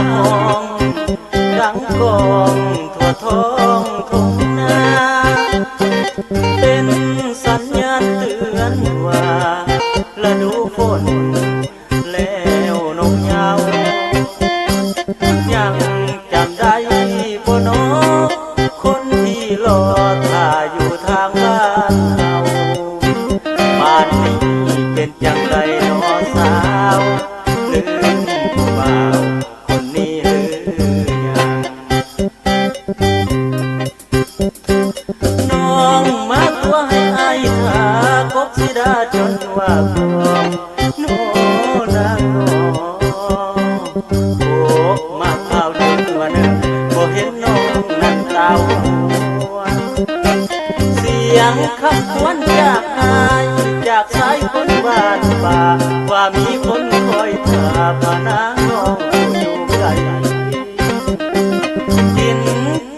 amor. สิดาจนว่าพร้อมโนนางโอ้มาข่าวจนว่าหนึ่งบ่เห็นน้องนั่งตาหวนเสียงคำครวญจากอายจากสายคนบ้านป่าว่ามีคนคอยถาพานางน้องอยู่ไกลกิน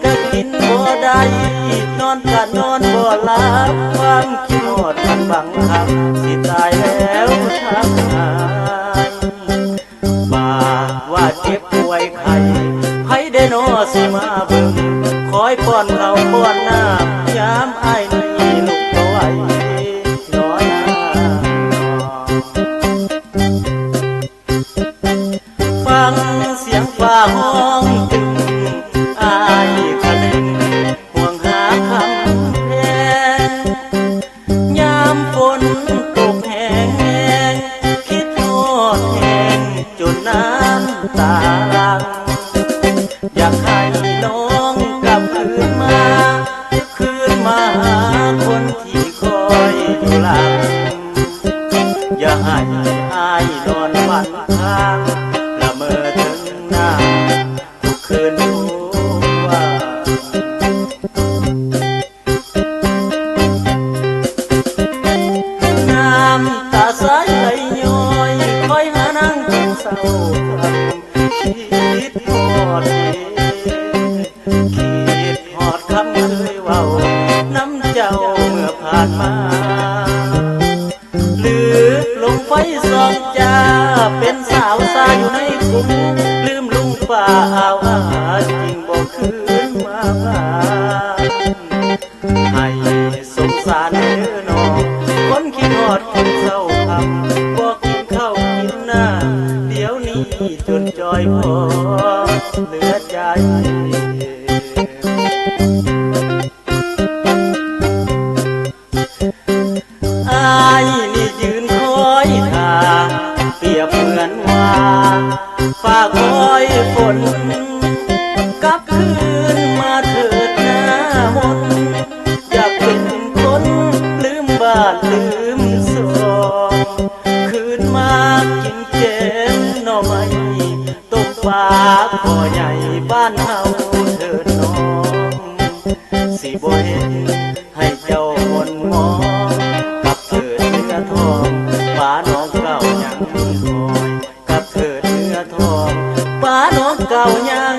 ก็กินบ่ได้นอนก็นอน สิตายแล้วทั้งนั้นบาว่าเจ็บป่วยไข้ไผได้นอสิมาเบิ่งคอยป้อนเราป้อนน้ำยามอ้ายนอนฝันข้างละเมอถึงหน้าทุกคืนทุกวันน้ำตาสายไหลย้อยคอยหานั่งจนเศร้าคำคิดหอดเองคิดหอดคำเคยว้า ฟสองจ้า เป็นสาวสาอยู่ในกรุงลืมลุงป่าเอาอาจริงบอกคืนมาบ้านให้สงสารเด้อนอคนคิดหอดคนเศร้าคำบอกกินข้าวกินหน้า เดี๋ยวนี้จนจอยพอเหลือใจ คอยฝนกลับคืนมาเถิดหน้ามนอยากเป็นคนลืมบ้านลืมสองคืนมากินเจมหน่อไม้ต้มปลาคอใหญ่บ้านเฮา ยัง